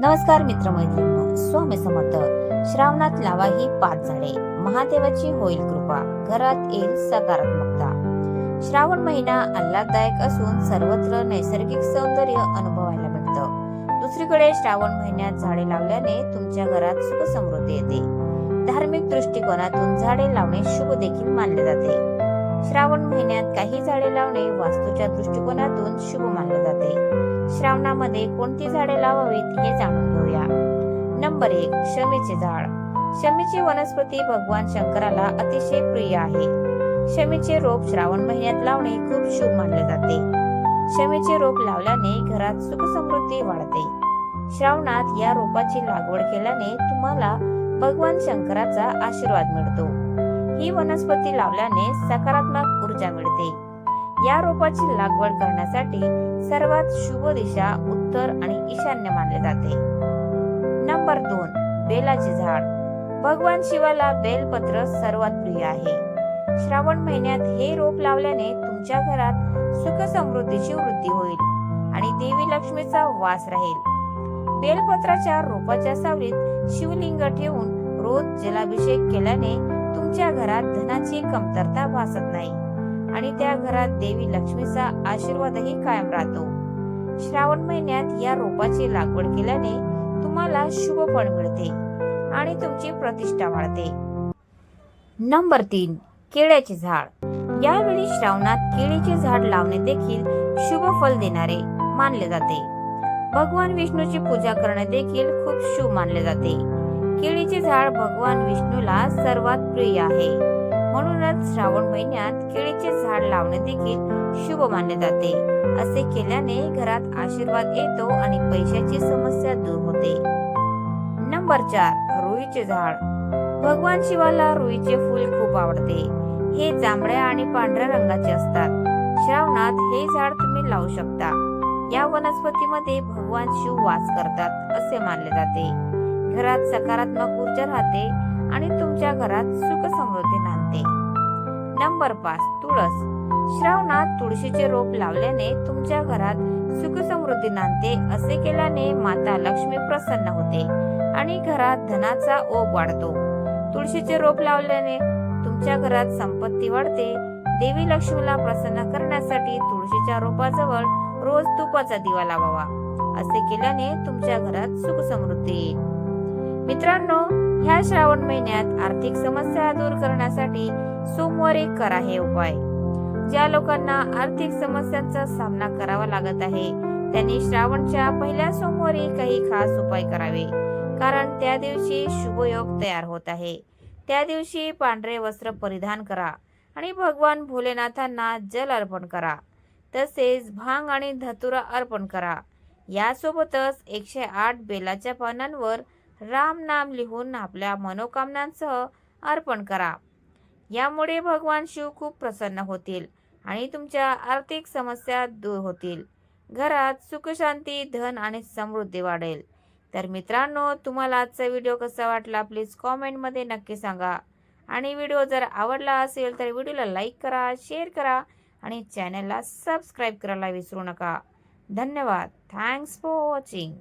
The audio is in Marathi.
नमस्कार मित्रमैत्रिणींनो स्वामी समर्थ. श्रावणात लावा ही पाच झाडे. महादेवाची होईल कृपा. घरात येईल सकारात्मकता. श्रावण महिना आल्हाददायक असून सर्वत्र नैसर्गिक सौंदर्य अनुभवायला मिळतं दुसरीकडे श्रावण महिन्यात झाडे लावल्याने तुमच्या घरात सुख समृद्धी येते. धार्मिक दृष्टिकोनातून झाडे लावणे शुभ देखील मानले जाते. श्रावण महिन्यात काही झाडे लावणे वास्तूच्या दृष्टिकोनातून शुभ मानले जाते. श्रावणामध्ये कोणती झाडे लावावीत हे जाणून घेऊया. नंबर एक शमीचे झाड. शमीची वनस्पती भगवान शंकराला अतिशय प्रिय आहे. शमीचे रोप श्रावण महिन्यात लावणे खूप शुभ मानले जाते. शमीचे रोप लावल्याने घरात सुख समृद्धी वाढते. श्रावणात या रोपाची लागवड केल्याने तुम्हाला भगवान शंकराचा आशीर्वाद मिळतो. ही वनस्पती लावल्याने सकारात्मक ऊर्जा मिळते. या रोपाची लागवड करण्यासाठी सर्वात शुभ दिशा उत्तर आणि ईशान्य मानले जाते. नंबर दोन बेलाचे झाड. भगवान शिवाला बेलपत्र सर्वात प्रिय आहे. श्रावण महिन्यात हे रोप लावल्याने तुमच्या घरात सुख समृद्धीची वृद्धी होईल आणि देवी लक्ष्मीचा वास राहील. बेलपत्राच्या रोपाच्या सावलीत शिवलिंग ठेवून रोज जलाभिषेक केल्याने तुमच्या घरात धनाची कमतरता भासत नाही. आणि त्या घरात देवी लक्ष्मीचा आशीर्वादही कायम राहतो. श्रावण महिन्यात या रोपाची लागवड केल्याने तुम्हाला शुभ फळ मिळते आणि तुमची प्रतिष्ठा वाढते. नंबर तीन केळ्याचे झाड. यावेळी श्रावणात केळीचे झाड लावणे देखील शुभ फल देणारे मानले जाते. भगवान विष्णूची पूजा करणे देखील खूप शुभ मानले जाते. केळीचे झाड भगवान विष्णूला सर्वात प्रिय आहे. म्हणूनच श्रावण महिन्यात केळीचे झाड लावणे देखील शुभ मानले जाते. असे केल्याने घरात आशीर्वाद येतो आणि पैशाची समस्या दूर होते. नंबर चार रुईचे झाड. भगवान शिवाला रुईचे फूल खूप आवडते. हे जांभळ्या आणि पांढऱ्या रंगाचे असतात. श्रावणात हे झाड तुम्ही लावू शकता. या वनस्पतीमध्ये भगवान शिव वास करतात असे मानले जाते. घरात सकारात्मक ऊर्जा राहते आणि तुमच्या घरात सुख समृद्धी नांदते. नंबर पाच तुळस. श्रावणात तुळशीचे रोप लावल्याने तुमच्या घरात सुख समृद्धी नांदते असे केल्याने माता लक्ष्मी प्रसन्न होते आणि घरात धनाचा ओघ वाढतो. तुळशीचे रोप लावल्याने तुमच्या घरात संपत्ती वाढते. देवी लक्ष्मीला प्रसन्न करण्यासाठी तुळशीच्या रोपाजवळ रोज तुपाचा दिवा लावावा असे केल्याने तुमच्या घरात सुख समृद्धी येईल. मित्रांनो ह्या श्रावण महिन्यात आर्थिक समस्या दूर करण्यासाठी सोमवारी करा हे उपाय. ज्या लोकांना आर्थिक समस्यांचा सामना करावा लागत आहे त्यांनी श्रावणच्या पहिल्या सोमवारी काही खास उपाय करावे. कारण त्या दिवशी शुभयोग तयार होत आहे. त्या दिवशी पांढरे वस्त्र परिधान करा आणि भगवान भोलेनाथांना जल अर्पण करा. तसेच भांग आणि धतुरा अर्पण करा. यासोबतच एकशे आठ बेलाच्या पानांवर राम नाम लिहून आपल्या मनोकामनांसह अर्पण करा. यामुळे भगवान शिव खूप प्रसन्न होतील आणि तुमच्या आर्थिक समस्या दूर होतील. घरात सुखशांती धन आणि समृद्धी वाढेल. तर मित्रांनो तुम्हाला आजचा व्हिडिओ कसा वाटला प्लीज कॉमेंटमध्ये नक्की सांगा. आणि व्हिडिओ जर आवडला असेल तर व्हिडिओला लाईक करा शेअर करा आणि चॅनलला सबस्क्राईब करायला विसरू नका. धन्यवाद. Thanks for watching.